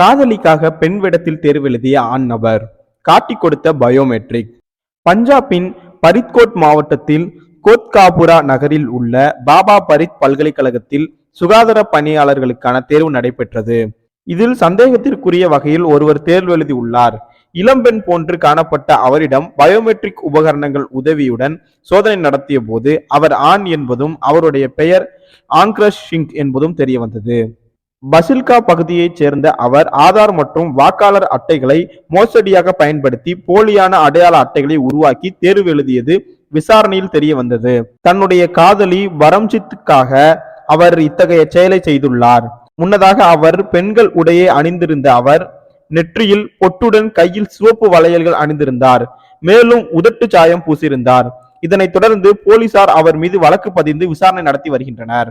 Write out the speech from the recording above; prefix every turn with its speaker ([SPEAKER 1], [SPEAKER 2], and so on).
[SPEAKER 1] காதலிக்காக பெண் வேடத்தில் தேர்வு எழுதிய ஆண் நபர் காட்டிக் கொடுத்த பயோமெட்ரிக். பஞ்சாபின் பரித்கோட் மாவட்டத்தில் கோத்காபுரா நகரில் உள்ள பாபா பரித் பல்கலைக்கழகத்தில் சுகாதார பணியாளர்களுக்கான தேர்வு நடைபெற்றது. இதில் சந்தேகத்திற்குரிய வகையில் ஒருவர் தேர்வு எழுதியுள்ளார். இளம்பெண் போன்று காணப்பட்ட அவரிடம் பயோமெட்ரிக் உபகரணங்கள் உதவியுடன் சோதனை நடத்திய போது அவர் ஆண் என்பதும் அவருடைய பெயர் ஆங்க்ரஷ் சிங் என்பதும் தெரிய வந்தது பசில்கா பகுதியைச் சேர்ந்த அவர் ஆதார் மற்றும் வாக்காளர் அட்டைகளை மோசடியாக பயன்படுத்தி போலியான அடையாள அட்டைகளை உருவாக்கி தேர்வு எழுதியது விசாரணையில் தெரிய வந்தது தன்னுடைய காதலி வரம்ஜித்துக்காக அவர் இத்தகைய செயலை செய்துள்ளார். முன்னதாக அவர் பெண்கள் உடையை அணிந்திருந்த அவர் நெற்றியில் பொட்டுடன் கையில் சிவப்பு வளையல்கள் அணிந்திருந்தார். மேலும் உதட்டு சாயம் பூசியிருந்தார். இதனைத் தொடர்ந்து போலீசார் அவர் மீது வழக்கு பதிந்து விசாரணை நடத்தி வருகின்றனர்.